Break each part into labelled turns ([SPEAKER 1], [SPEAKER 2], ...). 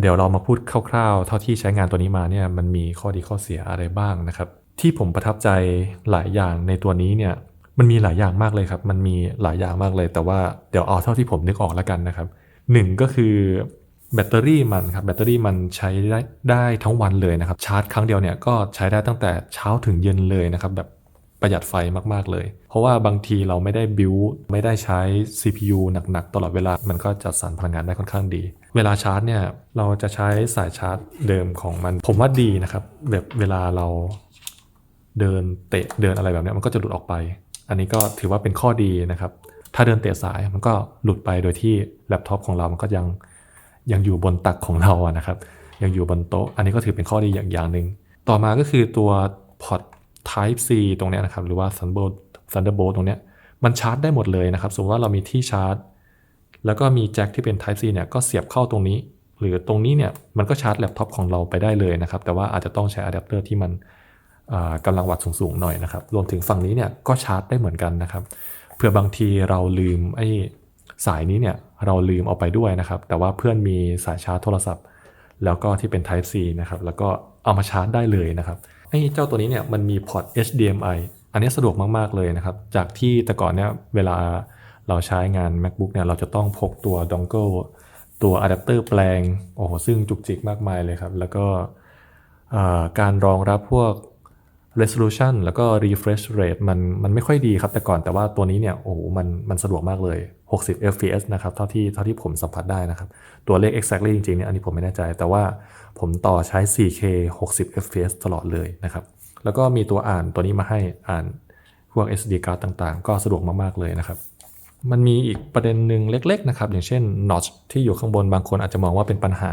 [SPEAKER 1] เดี๋ยวเรามาพูดคร่าวๆ เท่าที่ใช้งานตัวนี้มาเนี่ยมันมีข้อดีข้อเสียอะไรบ้างนะครับ ที่ผมประทับใจหลายอย่างในตัวนี้เนี่ยมันมีหลายอย่างมากเลยครับ มันมีหลายอย่างมากเลย แต่ว่าเดี๋ยวเอาเท่าที่ผมนึกออกแล้วกันนะครับหนึ่งก็คือแบตเตอรี่มันครับแบตเตอรี่มันใช้ได้ได้ทั้งวันเลยนะครับ ชาร์จครั้งเดียวเนี่ยก็ใช้ได้ตั้งแต่เช้าถึงเย็นเลยนะครับแบบ ประหยัดไฟมาก ๆ เลย เพราะว่าบางทีเราไม่ได้บิวไม่ได้ใช้ CPU หนัก ๆ ตลอดเวลา มันก็จัดสรรพลังงานได้ค่อนข้างดี เวลาชาร์จเนี่ย เราจะใช้สายชาร์จเดิมของมัน ผมว่าดีนะครับ แบบเวลาเราเดินเตะเดินอะไรแบบเนี้ยมันก็จะหลุดออกไป อันนี้ก็ถือว่าเป็นข้อดีนะครับ ถ้าเดินเตะสายมันก็หลุดไปโดยที่แล็ปท็อปของเรามันก็ยังยังอยู่บนตักของเราอะนะครับ ยังอยู่บนโต๊ะ อันนี้ก็ถือเป็นข้อดีอย่างอย่างหนึ่ง ต่อมาก็คือตัวพอร์ต Type C ตรงเนี้ยนะครับ หรือว่า Thunderbolt Thunderbolt ตรงเนี้ยมันชาร์จได้หมดเลยนะครับ สมมติว่าเรามีที่ชาร์จ แล้วก็มีแจ็คที่เป็น Type C เนี่ยก็เสียบเข้าตรงนี้ หรือตรงนี้เนี่ยมันก็ชาร์จแล็ปท็อปของเราไปได้เลยนะครับ แต่ว่าอาจจะต้องใช้อะแดปเตอร์ที่มันอ่ากำลังวัตต์สูงๆหน่อยนะครับ รวมถึงฝั่งนี้เนี่ยก็ชาร์จได้เหมือนกันนะครับ เผื่อบางทีเราลืมไอ้สายนี้เนี่ยเราลืมเอาไปด้วยนะครับ แต่ว่าเพื่อนมีสายชาร์จโทรศัพท์ แล้วก็ที่เป็น Type C นะครับ แล้วก็เอามาชาร์จได้เลยนะครับ ไอ้เจ้าตัวนี้เนี่ยมันมีพอร์ต HDMI อันนี้สะดวกมาก ๆ เลยนะครับ จากที่แต่ก่อนเนี่ยเวลาเราใช้งาน MacBook เนี่ยเราจะต้องพกตัวดองเกิลตัวอะแดปเตอร์แปลง โอ้โห ซึ่งจุกจิกมากมายเลยครับ แล้วก็การรองรับพวก resolution แล้วก็ refresh rate มันมันไม่ค่อยดีครับแต่ก่อนแต่ว่าตัวนี้เนี่ยโอ้โหมันมันสะดวกมากเลย 60 fps นะครับเท่าที่เท่าที่ผมสัมผัสได้นะครับ ตัวเลข exactly จริงๆเนี่ยอันนี้ผมไม่แน่ใจ แต่ว่าผมต่อใช้ 4K 60 fps ตลอดเลยนะครับ แล้วก็มีตัวอ่านตัวนี้มาให้อ่านพวก SD card ต่างๆ ก็สะดวกมากๆเลยนะครับมันมีอีกประเด็นหนึ่งเล็ก ๆ นะครับ อย่างเช่น notch ที่อยู่ข้างบนบางคนอาจจะมองว่าเป็นปัญหา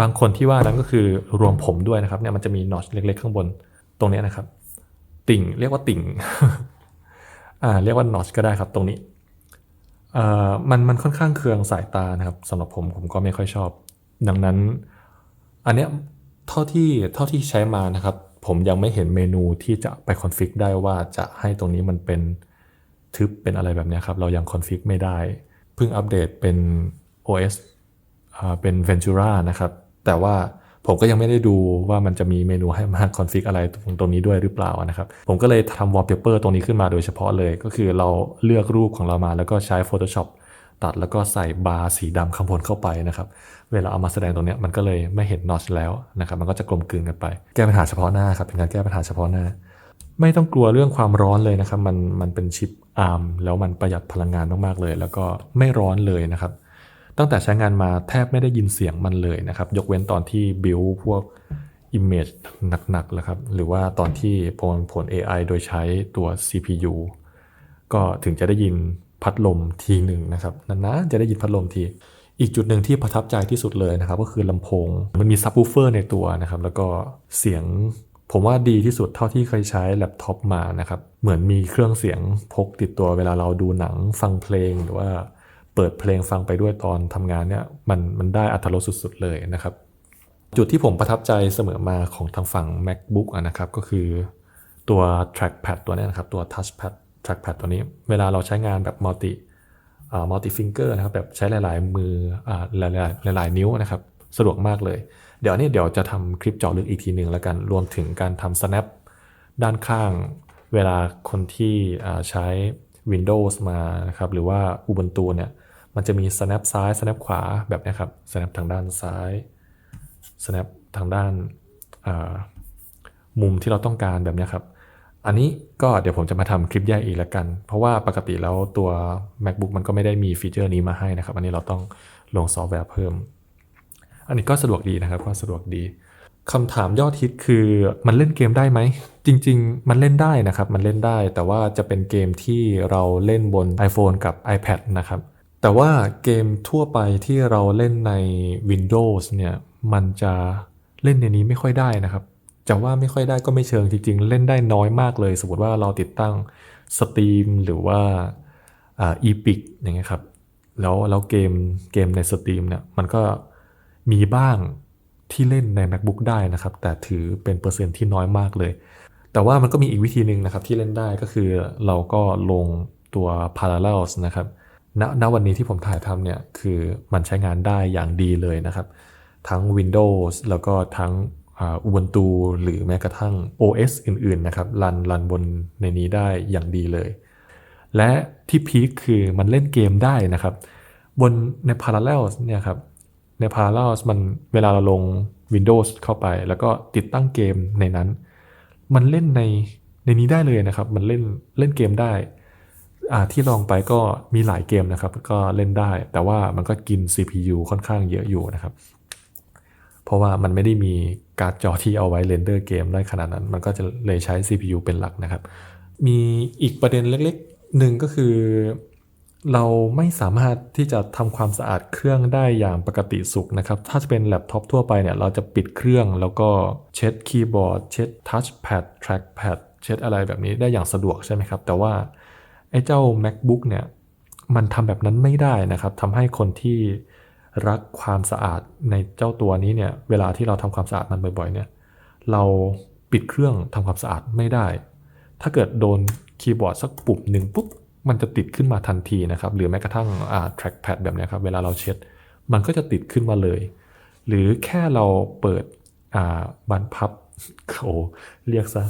[SPEAKER 1] บางคนที่ว่านั้นก็คือรวมผมด้วยนะครับเนี่ยมันจะมี notch เล็ก ๆ ข้างบน ตรงนี้นะครับ ติ่งเรียกว่าติ่งอ่าเรียกว่า notch ก็ได้ครับตรงนี้เอ่อมันมันค่อนข้างเคืองสายตานะครับสำหรับผมผมก็ไม่ค่อยชอบ ดังนั้น อันเนี้ยเท่าที่เท่าที่ใช้มานะครับ ผมยังไม่เห็นเมนูที่จะไปคอนฟิกได้ว่าจะให้ตรงนี้มันเป็นทึบเป็นอะไรแบบนี้ครับ เรายังคอนฟิกไม่ได้ เพิ่งอัปเดตเป็น OS อ่าเป็น Ventura นะครับ แต่ว่า ผมก็ยังไม่ได้ดูว่ามันจะมีเมนูให้มาคอนฟิกอะไรตรงตรงนี้ด้วยหรือเปล่านะครับ ผมก็เลยทำ wallpaper ตรงนี้ขึ้นมาโดยเฉพาะเลย ก็คือเราเลือกรูปของเรามาแล้วก็ใช้ Photoshop ตัดแล้วก็ใส่บาร์สีดำข้างบนเข้าไปนะครับ เวลาเอามาแสดงตรงนี้มันก็เลยไม่เห็นนอชแล้วนะครับ มันก็จะกลมกลืนกันไป แก้ปัญหาเฉพาะหน้าครับเป็นการแก้ปัญหาเฉพาะหน้า ไม่ต้องกลัวเรื่องความร้อนเลยนะครับ มันมันเป็นชิป ARM แล้วมันประหยัดพลังงานมากๆเลย แล้วก็ไม่ร้อนเลยนะครับ ตั้งแต่ใช้งานมาแทบไม่ได้ยินเสียงมันเลยนะครับ ยกเว้นตอนที่บิวพวก Image หนักๆแล้วครับ หรือว่าตอนที่ผลผล AI โดยใช้ตัว CPU ก็ถึงจะได้ยินพัดลมทีหนึ่งนะครับนานๆจะได้ยินพัดลมที อีกจุดหนึ่งที่ประทับใจที่สุดเลยนะครับ ก็คือลำโพงมันมีซับ w ูเฟอร์ในตัวนะครับ แล้วก็เสียงผมว่าดีที่สุดเท่าที่เคยใช้แล็ปท็อปมานะครับ เหมือนมีเครื่องเสียงพกติดตัวเวลาเราดูหนังฟังเพลงหรือว่า เปิดเพลงฟังไปด้วยตอนทำงานเนี่ยมันมันได้อัตรสสุดๆเลยนะครับ จุดที่ผมประทับใจเสมอมาของทางฝั่ง macbook ะนะครับก็คือตัว trackpad ตัวนี้นะครับตัว touchpad trackpad ตัวนี้ เวลาเราใช้งานแบบ multi multi finger นะครับแบบใช้หลายๆมือหลายๆหลายๆนิ้วนะครับสะดวกมากเลย เดี๋ยวนี้เดี๋ยวจะทำคลิปเจาะลึกอีกทีหนึ่งแล้วกัน รวมถึงการทำ snap ด้านข้าง เวลาคนที่ใช้ Windows มานะครับหรือว่า Ubuntu เนี่ย มันจะมี snap ซ้าย snap ขวาแบบนี้ครับ snap ทางด้านซ้าย snap ทางด้านมุมที่เราต้องการแบบนี้ครับ อันนี้ก็เดี๋ยวผมจะมาทำคลิปแยกอีกแล้วกัน เพราะว่าปกติแล้วตัว macbook มันก็ไม่ได้มีฟีเจอร์นี้มาให้นะครับ อันนี้เราต้องลงซอฟต์แวร์เพิ่ม อันนี้ก็สะดวกดีนะครับก็สะดวกดีคำถามยอดฮิตคือมันเล่นเกมได้ไหม จริง ๆ มันเล่นได้นะครับ มันเล่นได้ แต่ว่าจะเป็นเกมที่เราเล่นบน iPhone กับ iPad นะครับ แต่ว่าเกมทั่วไปที่เราเล่นใน Windows เนี่ย มันจะเล่นในนี้ไม่ค่อยได้นะครับจะว่าไม่ค่อยได้ก็ไม่เชิงจริงๆ เล่นได้น้อยมากเลย สมมติว่าเราติดตั้ง Steam หรือว่าอ่า Epic อย่างเงี้ยครับ แล้วแล้วเกมเกมใน Steam เนี่ย มันก็มีบ้างที่เล่นใน macbook ได้นะครับ แต่ถือเป็นเปอร์เซ็นต์ที่น้อยมากเลย แต่ว่ามันก็มีอีกวิธีหนึ่งนะครับที่เล่นได้ก็คือเราก็ลงตัว parallels นะครับ ณณวันนี้ที่ผมถ่ายทำเนี่ยคือมันใช้งานได้อย่างดีเลยนะครับ ทั้ง Windows แล้วก็ทั้งอ่า Ubuntu หรือแม้กระทั่ง OS อื่นๆนะครับรันรันบนในนี้ได้อย่างดีเลย และที่พีคคือมันเล่นเกมได้นะครับ บนใน Parallels เนี่ยครับใน Parallels มันเวลาเราลง Windows เข้าไป แล้วก็ติดตั้งเกมในนั้น มันเล่นในในนี้ได้เลยนะครับ มันเล่นเล่นเกมได้ ที่ลองไปก็มีหลายเกมนะครับ ก็เล่นได้ แต่ว่ามันก็กิน CPU ค่อนข้างเยอะอยู่นะครับ เพราะว่ามันไม่ได้มีการ์ดจอที่เอาไว้เรนเดอร์เกมได้ขนาดนั้น มันก็จะเลยใช้ CPU เป็นหลักนะครับ มีอีกประเด็นเล็กๆหนึ่งก็คือ เราไม่สามารถที่จะทำความสะอาดเครื่องได้อย่างปกติสุขนะครับ ถ้าจะเป็นแล็ปท็อปทั่วไปเนี่ย เราจะปิดเครื่องแล้วก็เช็ดคีย์บอร์ด เช็ดทัชแพด แทร็กแพด เช็ดอะไรแบบนี้ได้อย่างสะดวกใช่ไหมครับ แต่ว่า ไอ้เจ้า macbook เนี่ยมันทำแบบนั้นไม่ได้นะครับทำให้คนที่รักความสะอาดในเจ้าตัวนี้เนี่ยเวลาที่เราทำความสะอาดมันบ่อยๆเนี่ยเราปิดเครื่องทำความสะอาดไม่ได้ ถ้าเกิดโดนคีย์บอร์ดสักปุ่มหนึ่งปุ๊บมันจะติดขึ้นมาทันทีนะครับ หรือแม้กระทั่งอ่า trackpad แบบนี้ครับ เวลาเราเช็ด มันก็จะติดขึ้นมาเลย หรือแค่เราเปิดอ่าบานพับโอ้เรียกซะ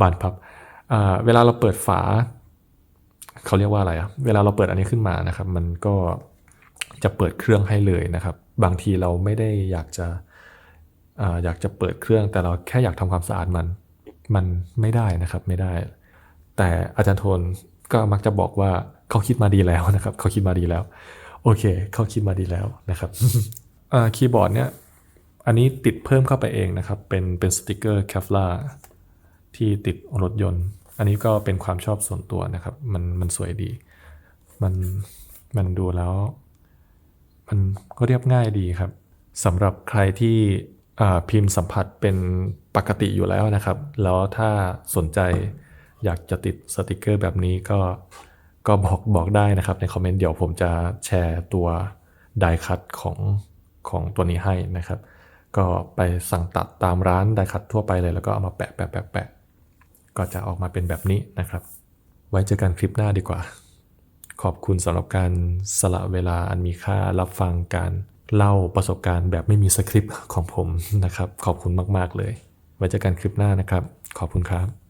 [SPEAKER 1] บานพับอ่าเวลาเราเปิดฝา เขาเรียกว่าอะไรอะเวลาเราเปิดอันนี้ขึ้นมานะครับ มันก็จะเปิดเครื่องให้เลยนะครับ บางทีเราไม่ได้อยากจะออยากจะเปิดเครื่อง แต่เราแค่อยากทำความสะอาดมัน มันไม่ได้นะครับไม่ได้ แต่อาจารย์โทนก็มักจะบอกว่าเขาคิดมาดีแล้วนะครับ เขาคิดมาดีแล้ว โอเค เขาคิดมาดีแล้วนะครับคีย์บอร์ดเนี่ยอันนี้ติดเพิ่มเข้าไปเองนะครับ เป็นเป็นสติกเกอร์ Kevlar ที่ติดรถยนต์ อันนี้ก็เป็นความชอบส่วนตัวนะครับ มันมันสวยดี มันมันดูแล้ว มันก็เรียบง่ายดีครับสำหรับใครที่พิมพ์สัมผัสเป็นปกติอยู่แล้วนะครับ แล้วถ้าสนใจอยากจะติดสติกเกอร์แบบนี้ก็ก็บอกบอกได้นะครับ ในคอมเมนต์เดี๋ยวผมจะแชร์ตัวไดคัตของของตัวนี้ให้นะครับ ก็ไปสั่งตัดตามร้านไดคัตทั่วไปเลยแล้วก็เอามาแปะแปะแปะแปะ ก็จะออกมาเป็นแบบนี้นะครับ ไว้เจอกันคลิปหน้าดีกว่า ขอบคุณสำหรับการสละเวลาอันมีค่ารับฟังการเล่าประสบการณ์แบบไม่มีสคริปต์ของผมนะครับ ขอบคุณมาก ๆ เลย ไว้เจอกันคลิปหน้านะครับ ขอบคุณครับ